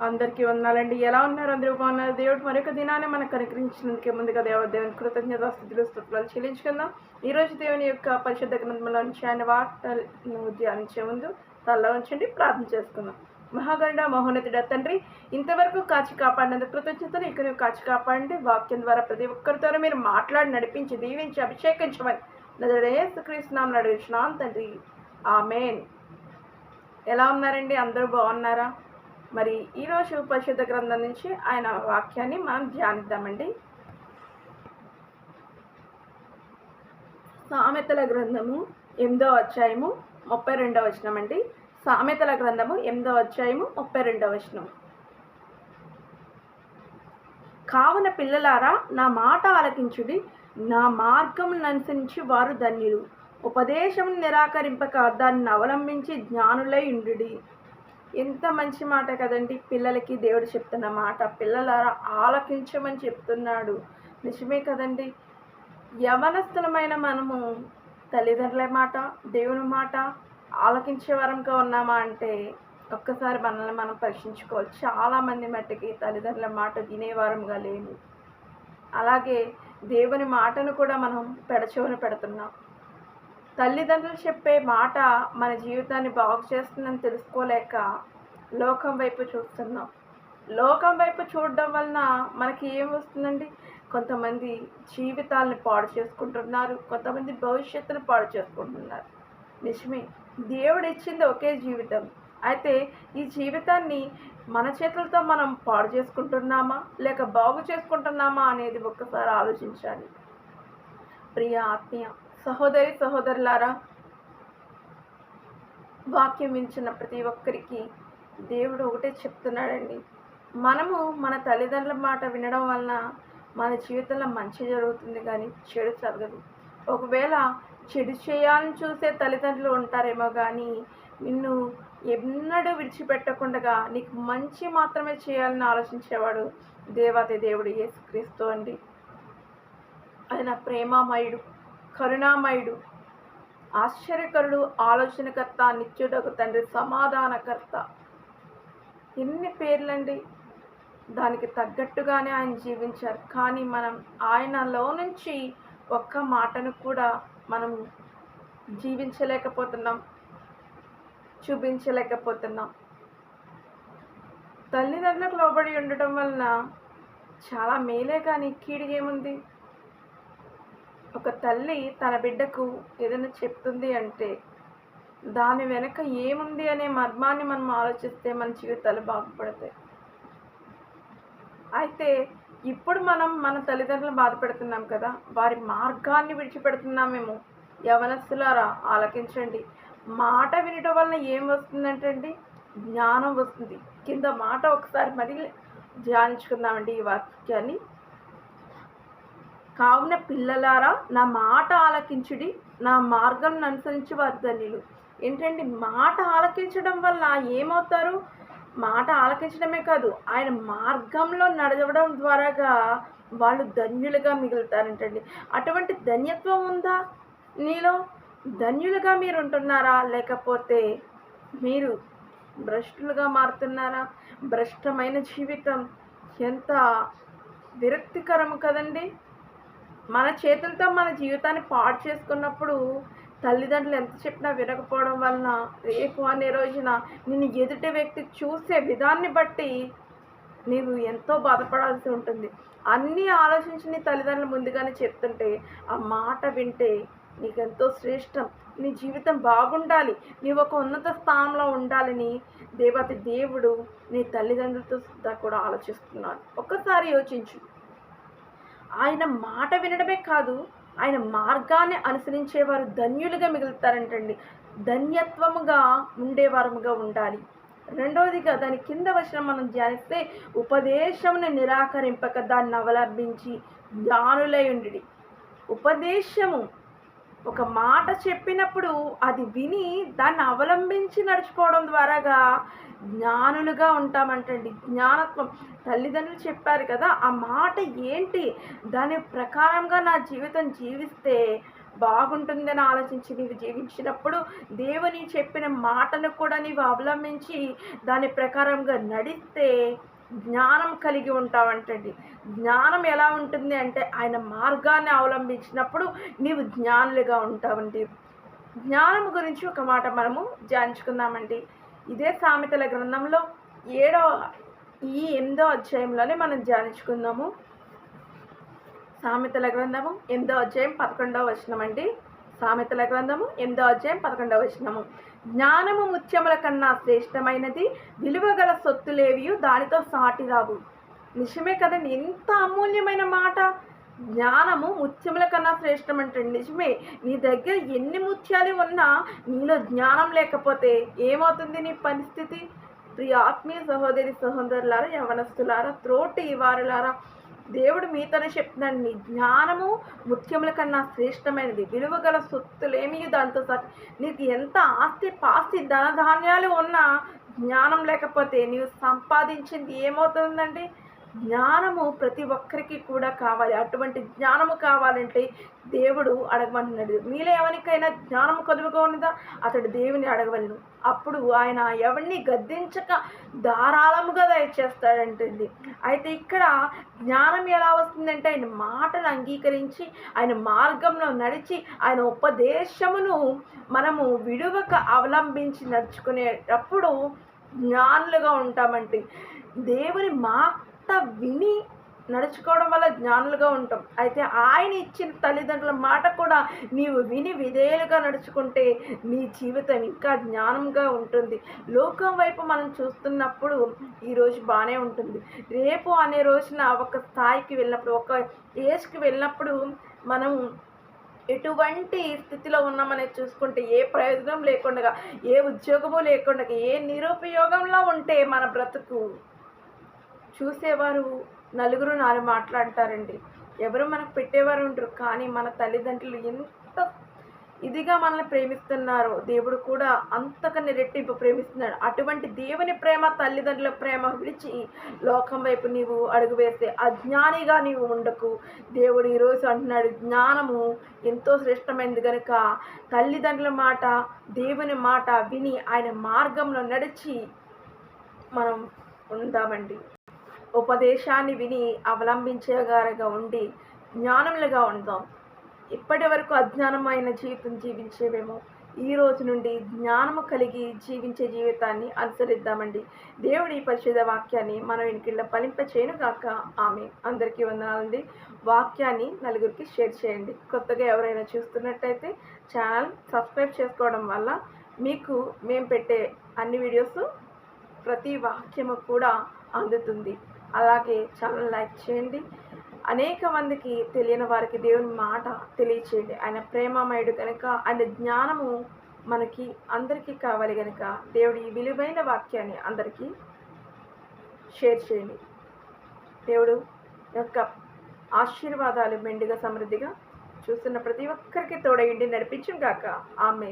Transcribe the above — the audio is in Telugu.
అందరికీ వందాలండి ఎలా ఉన్నారు? అందరూ బాగున్నారు? దేవుడు మరొక దినాన్ని మనకు అనుగ్రహించినందుకే ముందుగా దేవదేవుని కృతజ్ఞత స్థితిలో స్తోత్రాలు చెల్లించుకుందాం. ఈరోజు దేవుని యొక్క పరిశుద్ధ గ్రంథంలో నుంచి ఆయన వార్తలను ధ్యానించే ముందు తల్ల ఉంచండి ప్రార్థన చేసుకుందాం. మహాగరుడ మహోన్నతుడ తండ్రి ఇంతవరకు కాచి కాపాడినందుకు కృతజ్ఞతలు. ఇక్కడ కాచి కాపాడండి. వాక్యం ద్వారా ప్రతి ఒక్కరితో మీరు మాట్లాడి నడిపించి దీవించి అభిషేకించమని నజరేసుక్రీస్తున్నాం నడిచినాం తండ్రి. ఆమెన్. ఎలా ఉన్నారండి? అందరూ బాగున్నారా? మరి ఈరోజు పరిశుద్ధ గ్రంథం నుంచి ఆయన వాక్యాన్ని మనం ధ్యానిద్దామండి. సామెతల గ్రంథము ఎనిమిదో అధ్యాయము ముప్పై రెండవ వచనం అండి. సామెతల గ్రంథము ఎనిమిదో అధ్యాయము ముప్పై రెండవ వచనం. కావున పిల్లలారా నా మాట ఆలకించుడి. నా మార్గం అనుసరించి వారు ధన్యులు. ఉపదేశం నిరాకరింపక దాన్ని అవలంబించి జ్ఞానులై ఉండుడి. ఎంత మంచి మాట కదండి? పిల్లలకి దేవుడు చెప్తున్న మాట. పిల్లలారా ఆలకించమని చెప్తున్నాడు. నిజమే కదండి? యవనస్థలమైన మనము తల్లిదండ్రుల మాట దేవుని మాట ఆలకించే వరంగా ఉన్నామా అంటే ఒక్కసారి మనల్ని మనం పరీక్షించుకోవాలి. చాలామంది మట్టికి తల్లిదండ్రుల మాట వినేవారంగా లేము. అలాగే దేవుని మాటను కూడా మనం పెడచవని పెడుతున్నాం. తల్లిదండ్రులు చెప్పే మాట మన జీవితాన్ని బాగు చేస్తుందని తెలుసుకోలేక లోకం వైపు చూస్తున్నాం. లోకం వైపు చూడడం వలన మనకి ఏం వస్తుందండి? కొంతమంది జీవితాలను పాడు చేసుకుంటున్నారు కొంతమంది భవిష్యత్తును పాడు చేసుకుంటున్నారు. నిజమే దేవుడు ఇచ్చింది ఒకే జీవితం. అయితే ఈ జీవితాన్ని మన చేతులతో మనం పాడు చేసుకుంటున్నామా? లేక బాగు చేసుకుంటున్నామా అనేది ఒక్కసారి ఆలోచించాలి. ప్రియ ఆత్మీయ సహోదరి సహోదరులారా వాక్యం వించిన ప్రతి ఒక్కరికి దేవుడు ఒకటే చెప్తున్నాడండి. మనము మన తల్లిదండ్రుల మాట వినడం వలన మన జీవితంలో మంచి జరుగుతుంది కానీ చెడు జరగదు. ఒకవేళ చెడు చేయాలని చూసే తల్లిదండ్రులు ఉంటారేమో కానీ నిన్ను ఎన్నడూ విడిచిపెట్టకుండా నీకు మంచి మాత్రమే చేయాలని ఆలోచించేవాడు దేవాతి దేవుడు యేసుక్రీస్తు అండి. ఆయన ప్రేమామయుడు. కరుణామయుడు ఆశ్చర్యకరుడు ఆలోచనకర్త నిత్యుడకు తండ్రి సమాధానకర్త. ఎన్ని పేర్లండి. దానికి తగ్గట్టుగానే ఆయన జీవించారు. కానీ మనం ఆయనలో నుంచి ఒక్క మాటను కూడా మనం జీవించలేకపోతున్నాం చూపించలేకపోతున్నాం. తల్లిదండ్రులకు లోబడి ఉండటం వలన చాలా మేలే కానీ కీడు ఏముంది? ఒక తల్లి తన బిడ్డకు ఏదైనా చెప్తుంది అంటే దాని వెనక ఏముంది అనే మర్మాన్ని మనం ఆలోచిస్తే మన జీవితాలు బాగుపడతాయి. అయితే ఇప్పుడు మనం మన తల్లిదండ్రులు బాధపెడుతున్నాం కదా వారి మార్గాన్ని విడిచిపెడుతున్నామేమో యవనస్తులారా ఆలకించండి. మాట వినటం వలన ఏం వస్తుందంటే అండి జ్ఞానం వస్తుంది. కింద మాట ఒకసారి మరి ధ్యానించుకుందామండి ఈ వాక్యాన్ని. కావున పిల్లలారా నా మాట ఆలకించుడి నా మార్గం అనుసరించి వారి ధన్యులు. ఏంటండి? మాట ఆలకించడం వల్ల ఏమవుతారు? మాట ఆలకించడమే కాదు ఆయన మార్గంలో నడవడం ద్వారాగా వాళ్ళు ధన్యులుగా మిగులుతారంటండి. అటువంటి ధన్యత్వం ఉందా నీలో? ధన్యులుగా మీరు ఉంటున్నారా లేకపోతే మీరు భ్రష్టులుగా మారుతున్నారా? భ్రష్టమైన జీవితం ఎంత విరక్తికరము కదండి? మన చేతులతో మన జీవితాన్ని పాడు చేసుకున్నప్పుడు తల్లిదండ్రులు ఎంత చెప్పినా వినకపోవడం వలన రేపు అనే రోజున నిన్ను ఎదుటి వ్యక్తి చూసే విధాన్ని బట్టి నీవు ఎంతో బాధపడాల్సి ఉంటుంది. అన్నీ ఆలోచించి నీ తల్లిదండ్రులు ముందుగానే చెప్తుంటే ఆ మాట వింటే నీకెంతో శ్రేష్టం. నీ జీవితం బాగుండాలి. నీవు ఒక ఉన్నత స్థానంలో ఉండాలని దేవతి దేవుడు నీ తల్లిదండ్రులతో కూడా ఆలోచిస్తున్నాడు. ఒక్కసారి యోచించు. ఆయన మాట వినడమే కాదు ఆయన మార్గాన్ని అనుసరించేవారు ధన్యులుగా మిగులుతారంటండి. ధన్యత్వముగా ఉండేవారముగా ఉండాలి. రెండవదిగా దాని కింద వచ్చిన మనం ధ్యానిస్తే ఉపదేశమును నిరాకరింపక దాన్ని అవలంబించి జ్ఞానులై ఉండి ఉపదేశము ఒక మాట చెప్పినప్పుడు అది విని దాన్ని అవలంబించి నడుచుకోవడం ద్వారాగా జ్ఞానులుగా ఉంటామంటండి. జ్ఞానత్వం. తల్లిదండ్రులు చెప్పారు కదా ఆ మాట ఏంటి? దాని ప్రకారంగా నా జీవితం జీవిస్తే బాగుంటుందని ఆలోచించి నీవు జీవించినప్పుడు దేవుని చెప్పిన మాటను కూడా నీవు అవలంబించి దాని ప్రకారంగా నడిస్తే జ్ఞానం కలిగి ఉంటావంటండి. జ్ఞానం ఎలా ఉంటుంది అంటే ఆయన మార్గాన్ని అవలంబించినప్పుడు నీవు జ్ఞానులుగా ఉంటావండి. జ్ఞానం గురించి ఒక మాట మనము ధ్యానించుకుందామండి ఇదే సామెతల గ్రంథంలో ఏడో ఈ ఎనిమిదో అధ్యాయంలోనే మనం ధ్యానించుకుందాము సామెతల గ్రంథము ఎనిమిదో అధ్యాయం పదకొండవ వచనం అండి సామెతల గ్రంథము ఎనిమిదో అధ్యాయం పదకొండవ వచనము. జ్ఞానము ముత్యముల కన్నా శ్రేష్టమైనది విలువగల సొత్తులేవియు దానితో సాటిరావు నిజమే కదండి ఎంత అమూల్యమైన మాట? జ్ఞానము ముత్యముల కన్నా శ్రేష్టం అంటే నిజమే. నీ దగ్గర ఎన్ని ముత్యాలు ఉన్నా నీలో జ్ఞానం లేకపోతే ఏమవుతుంది నీ పరిస్థితి? ప్రియ ఆత్మీయ సహోదరి సహోదరులారా యవనస్తులారా త్రోటి వారులారా దేవుడు మీతోనే చెప్తున్నాడు నీ జ్ఞానము ముఖ్యముల కన్నా శ్రేష్టమైనది. విలువగల సొత్తులేమి దాంతో సరి నీకు ఎంత ఆస్తి పాస్తి ధనధాన్యాలు ఉన్నా జ్ఞానం లేకపోతే నీవు సంపాదించింది ఏమవుతుందండి? జ్ఞానము ప్రతి ఒక్కరికి కూడా కావాలి. అటువంటి జ్ఞానము కావాలంటే దేవుడు అడగమంటున్నాడు. మీలో ఎవరికైనా జ్ఞానము కలుగుగా ఉన్నదా? అతడు దేవుని అడగవలను. అప్పుడు ఆయన ఎవరిని గద్దించక ధారాళముగా దయచేస్తాడంటుంది అయితే ఇక్కడ జ్ఞానం ఎలా వస్తుందంటే ఆయన మాటను అంగీకరించి ఆయన మార్గంలో నడిచి ఆయన ఉపదేశమును మనము విడువక అవలంబించి నడుచుకునేటప్పుడు జ్ఞానులుగా ఉంటామంటే దేవుని మా మాట విని నడుచుకోవడం వల్ల జ్ఞానులుగా ఉంటాం. అయితే ఆయన ఇచ్చిన తల్లిదండ్రుల మాట కూడా నీవు విని విధేయులుగా నడుచుకుంటే నీ జీవితం ఇంకా జ్ఞానంగా ఉంటుంది. లోకం వైపు మనం చూస్తున్నప్పుడు ఈరోజు బాగానే ఉంటుంది. రేపు అనే రోజున ఒక స్థాయికి వెళ్ళినప్పుడు ఒక ఏజ్కి వెళ్ళినప్పుడు మనం ఎటువంటి స్థితిలో ఉన్నామనేది చూసుకుంటే ఏ ప్రయోజనం లేకుండా ఏ ఉద్యోగము లేకుండా ఏ నిరుపయోగంలో ఉంటే మన బ్రతుకు చూసేవారు నలుగురు నాలుగు మాట్లాడతారండి. ఎవరు మనకు పెట్టేవారు ఉండరు. కానీ మన తల్లిదండ్రులు ఎంత ఇదిగా మనల్ని ప్రేమిస్తున్నారు దేవుడు కూడా అంతకన్నా రెట్టింపు ప్రేమిస్తున్నాడు. అటువంటి దేవుని ప్రేమ తల్లిదండ్రుల ప్రేమ విడిచి లోకం వైపు నీవు అడుగు వేస్తే అజ్ఞానిగా నీవు ఉండకు. దేవుడు ఈరోజు అంటున్నాడు జ్ఞానము ఎంతో శ్రేష్టమైనది కనుక తల్లిదండ్రుల మాట దేవుని మాట విని ఆయన మార్గంలో నడిచి మనం ఉందామండి. ఉపదేశాన్ని విని అవలంబించేగారుగా ఉండి జ్ఞానములుగా ఉందాం. ఇప్పటి వరకు అజ్ఞానమైన జీవితం జీవించేవేమో? ఈ రోజు నుండి జ్ఞానము కలిగి జీవించే జీవితాన్ని అనుసరిద్దామండి. దేవుడి పరిశుద్ధ వాక్యాన్ని మనం ఇంటిలో ఫలింప గాక. ఆమె అందరికీ వందనాలండి. వాక్యాన్ని నలుగురికి షేర్ చేయండి. కొత్తగా ఎవరైనా చూస్తున్నట్టయితే ఛానల్ సబ్స్క్రైబ్ చేసుకోవడం వల్ల మీకు మేము పెట్టే అన్ని వీడియోస్ ప్రతి వాక్యము కూడా అందుతుంది. అలాగే ఛానల్ లైక్ చేయండి. అనేక మందికి తెలియని వారికి దేవుని మాట తెలియచేయండి. ఆయన ప్రేమమయుడు కనుక ఆయన జ్ఞానము మనకి అందరికీ కావాలి కనుక దేవుడి ఈ విలువైన వాక్యాన్ని అందరికీ షేర్ చేయండి. దేవుడు యొక్క ఆశీర్వాదాలు మెండుగా సమృద్ధిగా చూస్తున్న ప్రతి ఒక్కరికి తోడయండి నడిపించుగాక ఆమె